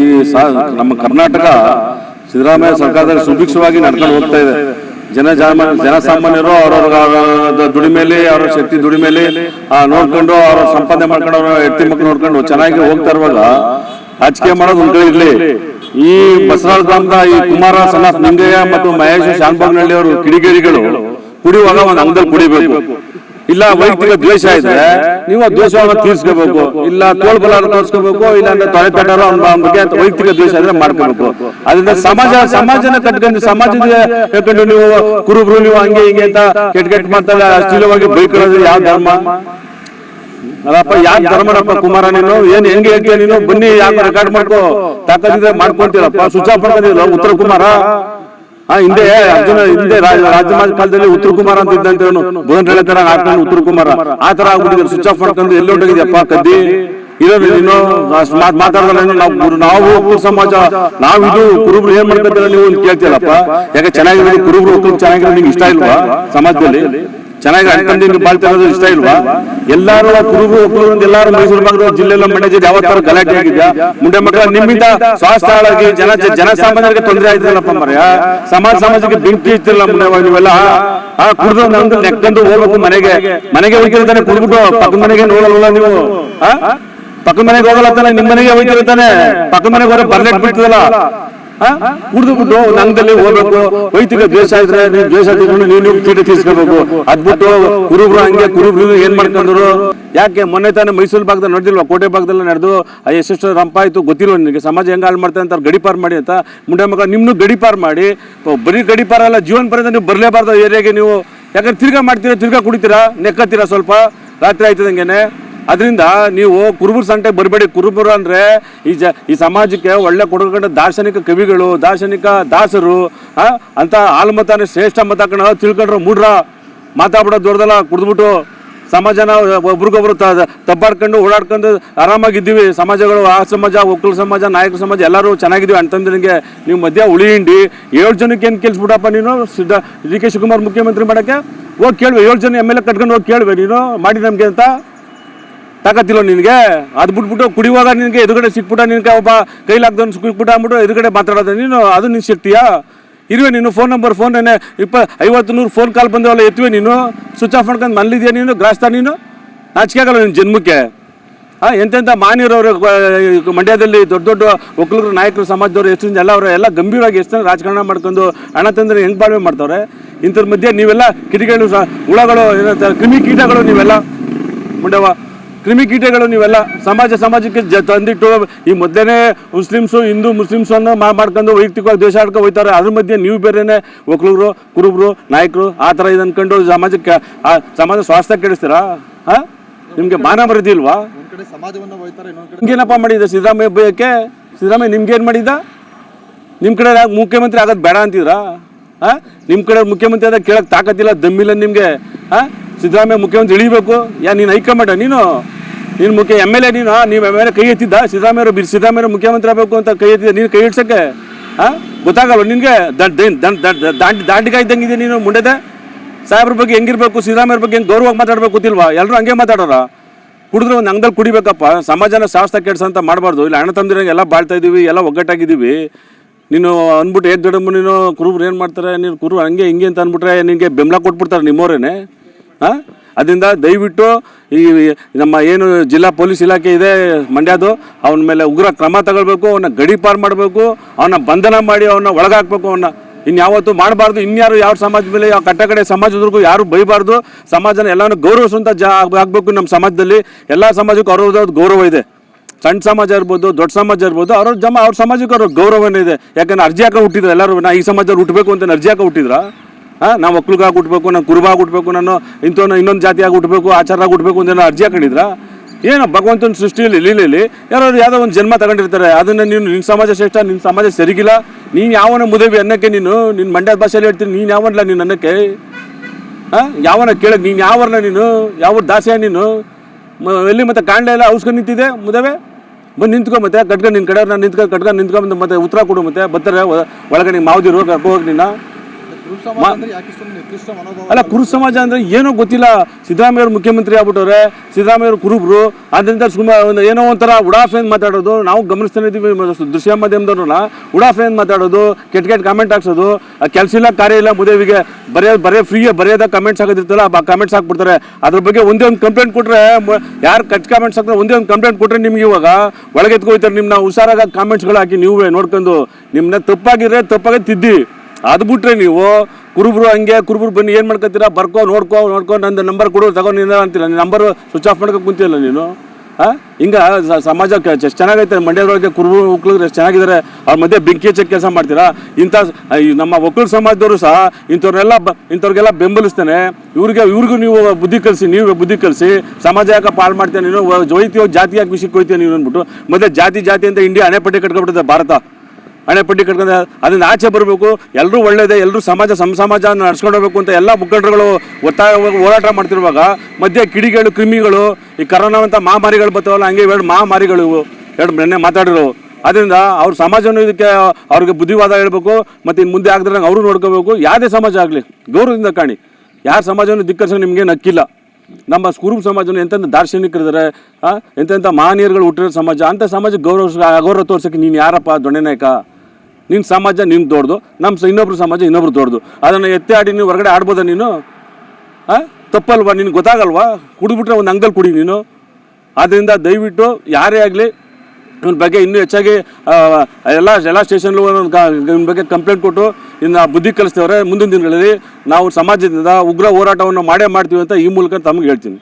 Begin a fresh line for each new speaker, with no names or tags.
ಈ ನಮ್ಮ ಕರ್ನಾಟಕ ಸಿದ್ದರಾಮಯ್ಯ ಸರ್ಕಾರದಲ್ಲಿ ಸುಭಿಕ್ಷವಾಗಿ ನಡ್ಕೊಂಡು ಹೋಗ್ತಾ ಇದೆ. ಜನ ಜನಸಾಮಾನ್ಯರು ಅವ್ರವ್ರ ದುಡಿಮೇಲೆ, ಅವ್ರ ಶಕ್ತಿ ದುಡಿಮೇಲೆ ನೋಡ್ಕೊಂಡು ಅವ್ರ ಸಂಪಾದನೆ ಮಾಡ್ಕೊಂಡು ಅವ್ರ ಎತ್ತಿ ಮಕ್ಕಳು ನೋಡ್ಕೊಂಡು ಚೆನ್ನಾಗಿ ಹೋಗ್ತಾ ಇರುವಾಗ ರಾಜಕೀಯ ಮಾಡೋದು ಒಂದ್ ಇರ್ಲಿ. ಈ ಬಸವರಾಜ ಗ್ರಾಮದ ಈ ಕುಮಾರ ಸನಾಥ್ ನಿಂಗಯ್ಯ ಮತ್ತು ಮಹೇಶ್ ಶಾನ್ಭಾಗ್ನಹಳ್ಳಿ ಅವರು ಕಿಡಿಗೇರಿಗಳು ಕುಡಿಯುವಾಗ ಒಂದು ಅಂಗದಲ್ಲಿ ಕುಡಿಬೇಕು. ಇಲ್ಲ ವೈಯಕ್ತಿಕ ದ್ವೇಷ ಇದ್ರೆ ನೀವು ಆ ದ್ವೇಷವನ್ನು ತೀರ್ಸ್ಕೋಬೇಕು. ಇಲ್ಲ ತೋಳ್ಬಲ ತೋರಿಸ್ಕೋಬೇಕು. ಇಲ್ಲ ಅಂದ್ರೆ ತೊಳೆ ತಟ್ಟರೋ ಬಗ್ಗೆ ವೈಯಕ್ತಿಕ ದ್ವೇಷ ಇದ್ರೆ ಮಾಡ್ಕೋಬೇಕು. ಅದರಿಂದ ಸಮಾಜ ಸಮಾಜನ ಕಟ್ಕೊಂಡು ಸಮಾಜದ ಯಾಕಂದ್ರೆ ನೀವು ಕುರುಬ್ರು ನೀವು ಹಂಗೆ ಹಿಂಗೆ ಅಂತ ಕೆಟ್ಟ ಕೆಟ್ಟ ಮಾಡ್ತಾರೆ ಅಶ್ಲೀಲವಾಗಿ ಬೈಕೊಳ್ಳೋದು ಯಾವ ಧರ್ಮ? ಅಲ್ಲಪ್ಪ ಯಾವ ಧರ್ಮನಪ್ಪ ಕುಮಾರ ನೀನು? ಏನ್ ಹೆಂಗೆ ಹೇಳ್ತೀಯ ನೀನು? ಬನ್ನಿ ಯಾಕೆ ರೆಕಾರ್ಡ್ ಮಾಡ್ಕೋ. ತಾಕತ್ತಿದ್ರೆ ಮಾಡ್ಕೊಂತೀರಪ್ಪ. ಸ್ವಿಚ್ ಆಫ್ ಮಾಡ್ಕೊಂಡಿಲ್ಲ ಉತ್ತರ ಕುಮಾರ? ಹಾ ಹಿಂದೆ ಅರ್ಜುನ ಹಿಂದೆ ರಾಜ ರಾಜಮಾಜ ಕಾಲದಲ್ಲಿ ಉತ್ತರ ಕುಮಾರ ಅಂತ ಇದ್ದಂತೆ ಭುವನ್ ರೇಳೆ ತರ ಹಾಕೊಂಡು ಉತ್ತರ ಕುಮಾರ ಆ ತರ ಆಗ್ಬಿಟ್ಟಿದ್ರು ಸ್ವಿಚ್ ಆಫ್ ಮಾಡ್ಕೊಂಡು ಎಲ್ಲಿ ಹೊಂಟೋಗಿದ್ಯಪ್ಪ ಕದ್ದಿ. ಇರೋದು ನೀನು. ಮಾತಾಡಲ್ಲ ನಾವು ನಾವು ಸಮಾಜ. ನಾವಿದು ಕುರುಬ್ರು ಏನ್ ಮಾಡ್ಕೊತೀರ ನೀವು ಅಂತ ಕೇಳ್ತೀಯಲ್ಲಪ್ಪ? ಯಾಕೆ ಚೆನ್ನಾಗಿರೋದು ಕುರುಬ್ರು ಚೆನ್ನಾಗಿರೋದು ನಿಮ್ಗೆ ಇಷ್ಟ ಇಲ್ವಾ ಸಮಾಜದಲ್ಲಿ? ಚೆನ್ನಾಗಿ ಅಣ್ತಂದಿ ಬಾಳ್ತಾ ಇರೋದು ಇಷ್ಟ ಇಲ್ವಾ? ಎಲ್ಲಾರು ಕುರುಬು, ಒಕ್ಕಲು ಅಂತ ಎಲ್ಲಾರು ಮೈಸೂರು ಭಾಗದ ಜಿಲ್ಲೆಲ್ಲ ಮಂಡ್ಯ ಯಾವ ತರ ಗಲಾಟೆ ಆಗಿದ್ಯಾ? ಮುಂಡೆ ಮಕ್ಕಳ ನಿಮ್ಮಿಂದ ಸ್ವಾಸ್ಥ್ಯ ಹಾಳಾಗಿ ಜನ ಜನಸಾಮಾನ್ಯರಿಗೆ ತೊಂದರೆ ಆಯ್ತಲ್ಲಪ್ಪ ಮರ್ಯ? ಸಮಾಜ ಸಮಾಜಕ್ಕೆ ಬೆಂಕಿ ಇತ್ತಿಲ್ಲ ಮುಂಡೆ ನೀವೆಲ್ಲ? ಆ, ಕುಡಿದು ನಂದು ನೆಕ್ಕಂದು ಹೋಗ್ಬೇಕು ಮನೆಗೆ. ಮನೆಗೆ ಹೋಗಿರ್ತಾನೆ ಕುಡ್ಬಿಟ್ಟು ಪಕ್ಕದ ಮನೆಗೆ ನೋಡಲ್ವಲ್ಲ ನೀವು? ಪಕ್ಕದ ಮನೆಗೆ ಹೋಗಲ್ಲ ತಾನೆ ನಿಮ್ ಮನೆಗೆ ಹೋಗ್ತಿರ್ತಾನೆ ಪಕ್ಕದ ಮನೆಗೆ ಹೋದ್ರೆ ಬರ್ಲೆಟ್ ಬಿಡ್ತದಲ್ಲ? ಬಿಟ್ಟು ನಂಗದಲ್ಲಿ ಹೋಗ್ಬೇಕು. ವೈದಿಕ ದ್ವೇಷ ಇದ್ರೆ ದ್ವೇಷ ತಿಳ್ಕೊಂಡು ನೀವು ನೀವು ತೀರ್ಸ್ಕೋಬೇಕು. ಅದ್ಬಿಟ್ಟು ಕುರುಬ್ರು ಹಂಗೆ ಕುರುಬ್ರು ಏನ್ ಮಾಡ್ಕೊಂಡ್ರು? ಯಾಕೆ ಮೊನ್ನೆ ತಾನೇ ಮೈಸೂರು ಭಾಗದಲ್ಲಿ ನಡೆದಿಲ್ವಾ? ಕೋಟೆ ಭಾಗದಲ್ಲಿ ನಡೆದು ಎಷ್ಟೆಷ್ಟು ರಂಪ ಆಯ್ತು ಗೊತ್ತಿಲ್ವ ನಿಮಗೆ ಸಮಾಜ ಹೆಂಗ್ ಹಾಳು ಮಾಡ್ತಾರೆ ಅಂತ ಗಡಿಪಾರ್ ಮಾಡಿ ಅಂತ ಮುಂಡೆ ಮಗ ನಿಮ್ನು ಗಡಿಪಾರ್ ಮಾಡಿ. ಬರೀ ಗಡಿಪಾರ ಅಲ್ಲ, ಜೀವನ ಪರ್ಯಂತ ನೀವು ಬರಲೇಬಾರ್ದು ಏರಿಯಾಗೆ ನೀವು. ಯಾಕಂದ್ರೆ ತಿರ್ಗಾ ಮಾಡ್ತೀರಾ, ತಿರ್ಗಾ ಕುಡಿತೀರಾ? ನೆಕ್ಕತ್ತೀರಾ ಸ್ವಲ್ಪ? ರಾತ್ರಿ ಆಯ್ತದಂಗೆನೆ? ಅದರಿಂದ ನೀವು ಕುರುಬರು ಸಂಟೆ ಬರಬೇಡಿ. ಕುರುಬರು ಅಂದರೆ ಈ ಜ, ಈ ಸಮಾಜಕ್ಕೆ ಒಳ್ಳೆ ಕೊಡುಗಂಡ ದಾರ್ಶನಿಕ ಕವಿಗಳು, ದಾರ್ಶನಿಕ ದಾಸರು ಅಂತ ಆಲ್ಮತಾನೆ ಶ್ರೇಷ್ಠ ಮತ ಕಣ ತಿಳ್ಕೊಂಡ್ರು ಮೂಡ್ರ. ಮಾತಾಡ್ಬಿಡೋದು ದೊಡ್ಡದಲ್ಲ, ಕುಡಿದ್ಬಿಟ್ಟು ಸಮಾಜನ ಒಬ್ರಿಗೊಬ್ರು ತಬ್ಬಾಡ್ಕೊಂಡು ಓಡಾಡ್ಕೊಂಡು ಆರಾಮಾಗಿದ್ದೀವಿ. ಸಮಾಜಗಳು, ಆ ಸಮಾಜ, ಒಕ್ಕಲ ಸಮಾಜ, ನಾಯಕ ಸಮಾಜ, ಎಲ್ಲರೂ ಚೆನ್ನಾಗಿದ್ದೀವಿ. ಅಂತಂದ್ರೆ ನೀವು ಮಧ್ಯ ಉಳಿ ಹಿಂಡಿ. ಏಳು ಜನಕ್ಕೆ ಏನು ಕೇಳಿಸ್ಬಿಡಪ್ಪ ನೀನು? ಸಿದ್ಧ ಡಿ ಕೆ ಶಿವಕುಮಾರ್ ಮುಖ್ಯಮಂತ್ರಿ ಮಾಡೋಕ್ಕೆ? ಹೋಗಿ ಕೇಳುವೆ. ಏಳು ಜನ ಎಂ ಎಲ್ ಎ ಕಟ್ಕೊಂಡು ಹೋಗಿ ಕೇಳುವೆ. ನೀನು ಮಾಡಿ ನಮಗೆ ಅಂತ? ತಾಕತ್ತಿಲ್ಲ ನಿನಗೆ. ಅದು ಬಿಟ್ಬಿಟ್ಟು ಕುಡಿಯುವಾಗ ನಿನಗೆ, ಎದುರುಗಡೆ ಸಿಕ್ಬಿಟ್ಟ ನಿನಗೆ, ಒಬ್ಬ ಕೈಲಾಗ್ದವ್ನು ಸಿಕ್ಬಿಟ್ಟು ಅಂದ್ಬಿಟ್ಟು ಎದುರುಗಡೆ ಮಾತಾಡೋದು. ನೀನು ಅದು ನಿನ್ನ ಶಕ್ತಿಯಾ? ಇರುವೆ ನೀನು ಫೋನ್ ನಂಬರ್ ಫೋನ್ ಇಪ್ಪ, ಐವತ್ತು ನೂರು ಫೋನ್ ಕಾಲ್ ಬಂದವಲ್ಲ, ಎತ್ತುವೆ ನೀನು? ಸ್ವಿಚ್ ಆಫ್ ಮಾಡ್ಕೊಂಡು ಮಲ್ಲಿದ್ಯಾ ನೀನು? ಗ್ರಾಸ್ತಾ ನೀನು? ನಾಚಿಕೆ ಆಗಲ್ಲ ನಿನ್ನ ಜನ್ಮಕ್ಕೆ. ಹಾಂ ಎಂತೆಂಥ ಮಾನ್ಯರವರು ಮಂಡ್ಯದಲ್ಲಿ ದೊಡ್ಡ ದೊಡ್ಡ ಒಕ್ಕಲಿಗರು, ನಾಯಕರು, ಸಮಾಜದವರು ಎಷ್ಟು ಎಲ್ಲ ಅವರು ಎಲ್ಲ ಗಂಭೀರವಾಗಿ ಎಷ್ಟು ರಾಜಕಾರಣ ಮಾಡ್ಕೊಂಡು ಹಣ ತಂದರೆ ಹೆಂಗೆ ಬಾಳ್ವೆ ಮಾಡ್ತಾವ್ರೆ? ಇಂಥದ್ರ ಮಧ್ಯೆ ನೀವೆಲ್ಲ ಕಿಡಿಗಳು ಹುಳಗಳು, ಏನಂತ ಕ್ರಿಮಿ ಕೀಟಗಳು ನೀವೆಲ್ಲ. ಮುಂಡವ ಕ್ರಿಮಿ ಕೀಟಗಳು ನೀವೆಲ್ಲ ಸಮಾಜ ಸಮಾಜಕ್ಕೆ ಜ ತಂದಿಟ್ಟು ಈ ಮೊದಲೇ ಮುಸ್ಲಿಮ್ಸು ಹಿಂದೂ ಮುಸ್ಲಿಮ್ಸ್ ಅನ್ನು ಮಾ ಮಾಡ್ಕೊಂಡು ವೈಯಕ್ತಿಕವಾಗಿ ದೇಶ ಆಡ್ಕೊ ಹೋಯ್ತಾರೆ. ಅದ್ರ ಮಧ್ಯೆ ನೀವು ಬೇರೆನೆ ಒಕ್ಕಲಿಗರು ಕುರುಬರು ನಾಯಕರು ಆ ಥರ ಇದು ಅಂದ್ಕೊಂಡು ಸಮಾಜಕ್ಕೆ ಆ ಸಮಾಜ ಸ್ವಾಸ್ಥ್ಯ ಕೆಡಿಸ್ತೀರಾ? ಹಾಂ? ನಿಮಗೆ ಮಾನ ಮರ್ಯಾದೆ ಇಲ್ವಾ? ನಿಮ್ಗೇನಪ್ಪ ಮಾಡಿದ ಸಿದ್ದರಾಮಯ್ಯ ಭಯಕ್ಕೆ ಸಿದ್ದರಾಮಯ್ಯ ನಿಮ್ಗೇನು ಮಾಡಿದ ನಿಮ್ಮ ಕಡೆ ಮುಖ್ಯಮಂತ್ರಿ ಆಗೋದು ಬೇಡ ಅಂತಿದ್ರಾ? ಹಾಂ? ನಿಮ್ಮ ಕಡೆ ಮುಖ್ಯಮಂತ್ರಿ ಆದಾಗ ಕೇಳಕ್ಕೆ ತಾಕತ್ತಿಲ್ಲ ದಮ್ಮಿಲ್ಲ ನಿಮಗೆ? ಹಾಂ? ಸಿದ್ದರಾಮಯ್ಯ ಮುಖ್ಯಮಂತ್ರಿ ಇಳಿಬೇಕು? ಯಾ, ನೀನು ಹೈಕಮಾಂಡ ನೀನು? ನೀನು ಮುಖ್ಯ ಎಂ ಎಲ್ ಎ ನೀನು ನೀವು ಎಂ ಎಲ್ ಎ ಕೈ ಎತ್ತಿದ್ದ? ಸಿದ್ದರಾಮಯ್ಯ ಬಿ ಸಿದ್ದರಾಮಯ್ಯ ಮುಖ್ಯಮಂತ್ರಿ ಆಗಬೇಕು ಅಂತ ಕೈ ಎತ್ತಿದ್ದ? ನೀನು ಕೈ ಇಡ್ಸಕ್ಕೆ ಹಾಂ ಗೊತ್ತಾಗಲ್ಲ ನಿನಗೆ? ದಾಂಡಿ, ದಾಂಡಿಗ ಇದ್ದಂಗಿದೆ ನೀನು ಮುಂಡೆದೆ? ಸಾಹೇಬ್ರ ಬಗ್ಗೆ ಹೆಂಗಿರ್ಬೇಕು ಸಿದ್ದರಾಮಯ್ಯ ಬಗ್ಗೆ ಹೆಂಗೆ ಗೌರವವಾಗಿ ಮಾತಾಡಬೇಕು ಗೊತ್ತಿಲ್ವಾ? ಎಲ್ಲರೂ ಹಂಗೆ ಮಾತಾಡೋರ? ಕುಡಿದ್ರೆ ಒಂದು ಅಂಗದಲ್ಲಿ ಕುಡಿಬೇಕಪ್ಪ, ಸಮಾಜನ ಶಾಸ್ತ್ರ ಕೆಡ್ಸಂತ ಮಾಡಬಾರ್ದು. ಇಲ್ಲ ಅಣ್ಣ ತಂದಿರಂಗೆ ಎಲ್ಲ ಬಾಳ್ತಾ ಇದ್ದೀವಿ ಎಲ್ಲ ಒಗ್ಗಟ್ಟಾಗಿದ್ದೀವಿ. ನೀನು ಅಂದ್ಬಿಟ್ಟು ಏಕ್ ದೊಡ್ಡಮ್ಮ ನೀನು ಕುರುಬ್ರು ಏನು ಮಾಡ್ತಾರೆ? ನೀನು ಕುರು ಹಂಗೆ ಹಿಂಗೆ ಅಂತ ಅಂದ್ಬಿಟ್ರೆ ನಿನಗೆ ಬೆಂಬಲ ಕೊಟ್ಬಿಡ್ತಾರೆ ನಿಮ್ಮವರೇನೆ. ಹಾಂ ಅದರಿಂದ ದಯವಿಟ್ಟು ಈ ನಮ್ಮ ಏನು ಜಿಲ್ಲಾ ಪೊಲೀಸ್ ಇಲಾಖೆ ಇದೆ ಮಂಡ್ಯದು ಅವನ ಮೇಲೆ ಉಗ್ರ ಕ್ರಮ ತಗೊಳ್ಬೇಕು ಅವನ್ನ ಗಡೀಪಾರು ಮಾಡಬೇಕು ಅವನ್ನ ಬಂಧನ ಮಾಡಿ ಅವನ್ನ ಒಳಗಾಕ್ಬೇಕು ಅವನ್ನ ಇನ್ಯಾವತ್ತು ಮಾಡಬಾರ್ದು. ಇನ್ಯಾರು ಯಾವ ಸಮಾಜ ಮೇಲೆ, ಯಾವ ಕಟ್ಟ ಕಡೆ ಸಮಾಜದವರೆಗೂ ಯಾರು ಬೈಬಾರ್ದು. ಸಮಾಜನ ಎಲ್ಲಾನು ಗೌರವಿಸುವಂಥ ಜಾ ಆಗಬೇಕು ನಮ್ಮ ಸಮಾಜದಲ್ಲಿ. ಎಲ್ಲ ಸಮಾಜಕ್ಕೂ ಅವ್ರದ್ದು ಗೌರವ ಇದೆ. ಸಣ್ಣ ಸಮಾಜ ಇರ್ಬೋದು, ದೊಡ್ಡ ಸಮಾಜ ಇರ್ಬೋದು, ಅವ್ರ ಜಮ, ಅವ್ರ ಸಮಾಜಕ್ಕೆ ಅವ್ರ ಗೌರವನೇ ಇದೆ. ಯಾಕಂದ್ರೆ ಅರ್ಜಿ ಹಾಕ ಹುಟ್ಟಿದ್ರು ಎಲ್ಲರೂ, ನಾ ಈ ಸಮಾಜದಲ್ಲಿ ಹುಟ್ಟಬೇಕು ಅಂತ ಅರ್ಜಿ ಹಾಕ ಹುಟ್ಟಿದ್ರ? ನಾವು ಒಕ್ಕಲುಗಾಗಿ ಹುಟ್ಟಬೇಕು ನಾನು ಕುರುಬಾಗಿ ಹುಟ್ಟಬೇಕು ನಾನು ಇಂಥ ಇನ್ನೊಂದು ಜಾತಿಯಾಗಿ ಹುಟ್ಟಬೇಕು ಆಚಾರಾಗಿ ಹುಟ್ಟಬೇಕು ಅಂತ ಅರ್ಜಿ ಹಾಕೊಂಡಿದ್ರ? ಏನು ಭಗವಂತನ ಸೃಷ್ಟಿಯಲ್ಲಿ ಲೀಲೆಯಲ್ಲಿ ಯಾರೋ ಯಾವುದೋ ಒಂದು ಜನ್ಮ ತಗೊಂಡಿರ್ತಾರೆ, ಅದನ್ನು ನೀನು ನಿನ್ನ ಸಮಾಜ ಶ್ರೇಷ್ಠ ನಿನ್ನ ಸಮಾಜ ಸರಿಗಿಲ್ಲ, ನೀನು ಯಾವನ ಮುದೇವಿ ಅನ್ನಕ್ಕೆ ನೀನು ನಿನ್ನ ಮಂಡ್ಯದ ಭಾಷೆಯಲ್ಲಿ ಹೇಳ್ತೀನಿ, ನೀನು ಯಾವನಲ್ಲ ನೀನು ಅನ್ನಕ್ಕೆ? ಹಾಂ ಯಾವನ ಕೇಳಕ್ಕೆ ನೀನು ಯಾವರ್ನ ನೀನು ಯಾವ ದಾಸಿಯ ನೀನು? ಎಲ್ಲಿ ಮತ್ತೆ ಕಾಂಡ ಎಲ್ಲ ಔಸ್ಕೊಂಡು ನಿಂತಿದೆ ಮುದವೆ? ಬಂದು ನಿಂತ್ಕೊ ಮತ್ತೆ ಕಟ್ಕೊಂಡು ನಿನ್ನ ಕಡೆ ನಾನು ನಿಂತ್ಕೊಂಡು ಕಟ್ಕೊಂಡು ನಿಂತ್ಕೊಂಡು ಮತ್ತೆ ಉತ್ತರ ಕೊಡು ಮತ್ತೆ, ಬರ್ತಾರೆ, ಒಳಗಡೆ ಮಾವದಿರು ಹೋಗಿ ನಿನ್ನ ಅಲ್ಲ ಕುರು ಸಮಾಜ ಅಂದ್ರೆ ಏನೋ ಗೊತ್ತಿಲ್ಲ. ಸಿದ್ದರಾಮಯ್ಯನವರು ಮುಖ್ಯಮಂತ್ರಿ ಆಗ್ಬಿಟ್ಟವ್ರೆ ಸಿದ್ದರಾಮಯ್ಯನವರು ಕುರುಬ್ರು ಅದರಿಂದ ಸುಮಾರು ಒಂದು ಏನೋ ಒಂಥರ ಉಡಾಫೆ ಅಂತ ಮಾತಾಡೋದು ನಾವು ಗಮನಿಸ್ತಾನೆ ಇದೀವಿ ಮ- ದೃಶ್ಯ ಮಾಧ್ಯಮದವ್ರನ್ನ ಉಡಾಫೆ ಅಂತ ಮಾತಾಡೋದು ಕೆಟ್ಟ ಕೆಟ್ಟ ಕಾಮೆಂಟ್ ಹಾಕ್ಸೋದು ಕೆಲಸ ಇಲ್ಲ ಕಾರ್ಯ ಇಲ್ಲ ಮುದೇವಿಗೆ ಬರೆಯ ಬರೇ ಫ್ರೀ ಬರೆಯೋದ ಕಮೆಂಟ್ಸ್ ಹಾಕೋದಿರ್ತಲ್ಲ ಆ ಕಾಮೆಂಟ್ಸ್ ಹಾಕ್ಬಿಡ್ತಾರೆ. ಅದ್ರ ಬಗ್ಗೆ ಒಂದೇ ಒಂದು ಕಂಪ್ಲೇಂಟ್ ಕೊಟ್ಟರೆ ಯಾರು ಕಟ್ ಕಾಮೆಂಟ್ಸ್ ಹಾಕಿದ್ರೆ ಒಂದೇ ಒಂದು ಕಂಪ್ಲೇಂಟ್ ಕೊಟ್ಟರೆ ನಿಮ್ಗೆ ಇವಾಗ ಒಳಗೆ ಎತ್ಕೊಯ್ತಾರೆ ನಿಮ್ಮನ್ನ ಹುಷಾರಾಗ ಕಾಮೆಂಟ್ಸ್ಗಳು ಹಾಕಿ ನೀವೇ ನೋಡ್ಕೊಂಡು ನಿಮ್ಮನ್ನ ತಪ್ಪಾಗಿದ್ರೆ ತಪ್ಪಾಗಿ ತಿದ್ದಿ. ಅದು ಬಿಟ್ರೆ ನೀವು, ಕುರುಬ್ರು ಹಂಗೆ, ಕುರುಬ್ರು ಬನ್ನಿ, ಏನು ಮಾಡ್ಕೊತೀರಾ ಬರ್ಕೋ, ನೋಡ್ಕೋ, ನೋಡ್ಕೊ, ನಂದು ನಂಬರ್ ಕೊಡು, ತಗೋ ನಿಂದ ಅಂತಿಲ್ಲ ನಿನ್ನ ನಂಬರ್ ಸ್ವಿಚ್ ಆಫ್ ಮಾಡ್ಕೊ ಕುಂತಿಲ್ಲ ನೀನು? ಹಾಂ ಹಿಂಗೆ ಸಮಾಜ ಚೆನ್ನಾಗೈತೆ, ಮಂಡ್ಯದೊಳಗೆ ಕುರುಬರು ಒಕ್ಕಲಿಗರು ಎಷ್ಟು ಚೆನ್ನಾಗಿದ್ದಾರೆ ಅವ್ರ ಮಧ್ಯೆ ಬೆಂಕಿ ಹಚ್ಚಕ್ಕೆ ಕೆಲಸ ಮಾಡ್ತೀರಾ? ಇಂಥ ನಮ್ಮ ಒಕ್ಕಲು ಸಮಾಜದವರು ಸಹ ಇಂಥವ್ರನ್ನೆಲ್ಲ ಬ ಇಂಥವ್ರಿಗೆಲ್ಲ ಬೆಂಬಲಿಸ್ತಾನೆ. ಇವ್ರಿಗೆ, ಇವ್ರಿಗೂ ನೀವು ಬುದ್ಧಿ ಕಲಿಸಿ, ನೀವು ಬುದ್ಧಿ ಕಲಿಸಿ, ಸಮಾಜ ಯಾಕೆ ಪಾಳು ಮಾಡ್ತೀಯ ನೀನು? ಜೋಯ್ತೀಯೋ ಜಾತಿ ಯಾಕೆ ವಿಷಯಕ್ಕೆ ಹೋಯ್ತೀಯ ನೀನು ಅಂದ್ಬಿಟ್ಟು, ಮತ್ತೆ ಜಾತಿ ಜಾತಿ ಅಂತ ಇಂಡಿಯಾ ಅಣೆಪಟ್ಟೆ ಕಟ್ಕೊಬಿಟ್ಟಿದೆ ಭಾರತ. ಹಣೆಪಟ್ಟಿ ಕಟ್ಕೊಂಡು ಅದನ್ನ ಆಚೆ ಬರಬೇಕು. ಎಲ್ಲರೂ ಒಳ್ಳೇದೇ ಎಲ್ಲರೂ ಸಮಾಜ ಸಮ ಸಮಾಜ ನಡ್ಸ್ಕೊಂಡು ಹೋಗ್ಬೇಕು ಅಂತ ಎಲ್ಲ ಮುಖಂಡರುಗಳು ಒತ್ತಾಯ ಹೋರಾಟ ಮಾಡ್ತಿರುವಾಗ ಮಧ್ಯೆ ಕಿಡಿಗಳು ಕ್ರಿಮಿಗಳು, ಈ ಕರೋನಾವಂಥ ಮಹಾಮಾರಿಗಳು ಬರ್ತಾವಲ್ಲ ಹಂಗೆ ಎರಡು ಮಹಾಮಾರಿಗಳು ಇವು. ಎರಡು ನೆನ್ನೆ ಮಾತಾಡಿರೋ ಅದರಿಂದ ಅವ್ರ ಸಮಾಜನೂ ಇದಕ್ಕೆ ಅವ್ರಿಗೆ ಬುದ್ಧಿವಾದ ಹೇಳ್ಬೇಕು. ಮತ್ತು ಇನ್ನು ಮುಂದೆ ಆಗದ್ರಂಗೆ ಅವರು ನೋಡ್ಕೋಬೇಕು. ಯಾವುದೇ ಸಮಾಜ ಆಗಲಿ, ಗೌರವದಿಂದ ಕಾಣಿ. ಯಾರ ಸಮಾಜವನ್ನು ಧಿಕ್ಕರಿಸೋ ನಿಮಗೆ ನಕ್ಕಿಲ್ಲ. ನಮ್ಮ ಕುರುಬ ಸಮಾಜವನ್ನು ಎಂತೆಂಥ ದಾರ್ಶನಿಕರಿದ್ದಾರೆ ಎಂತೆಂಥ ಮಹನೀಯರುಗಳು ಹುಟ್ಟಿರೋ ಸಮಾಜ, ಅಂಥ ಸಮಾಜ ಗೌರವ ಅಗೌರವ ತೋರ್ಸೋಕ್ಕೆ ನೀನು ಯಾರಪ್ಪ ದೊಣ್ಣೆ ನಾಯಕ? ನಿನ್ನ ಸಮಾಜ ನಿನ್ನ ದೊಡ್ಡದು ನಮ್ಮ ಇನ್ನೊಬ್ರು ಸಮಾಜ ಇನ್ನೊಬ್ರು ದೊಡ್ಡದು. ಅದನ್ನು ಎತ್ತಿ ಆಡಿ ನೀವು ಹೊರಗಡೆ ಆಡ್ಬೋದ ನೀನು? ಹಾಂ ತಪ್ಪಲ್ವಾ? ನಿನ್ಗೆ ಗೊತ್ತಾಗಲ್ವಾ? ಕುಡಿದ್ಬಿಟ್ರೆ ಒಂದು ಅಂಗಲ್ ಕುಡಿ ನೀನು. ಆದ್ದರಿಂದ ದಯವಿಟ್ಟು ಯಾರೇ ಆಗಲಿ ಇವನ ಬಗ್ಗೆ ಇನ್ನೂ ಹೆಚ್ಚಾಗಿ ಎಲ್ಲ ಎಲ್ಲ ಸ್ಟೇಷನ್ಲು ಇವನ ಬಗ್ಗೆ ಕಂಪ್ಲೇಂಟ್ ಕೊಟ್ಟು ಇನ್ನು ಬುದ್ಧಿ ಕಲಿಸ್ತೇವ್ರೆ ಮುಂದಿನ ದಿನಗಳಲ್ಲಿ. ನಾವು ಸಮಾಜದಿಂದ ಉಗ್ರ ಹೋರಾಟವನ್ನು ಮಾಡೇ ಮಾಡ್ತೀವಿ ಅಂತ ಈ ಮೂಲಕ ತಮಗೆ ಹೇಳ್ತೀನಿ.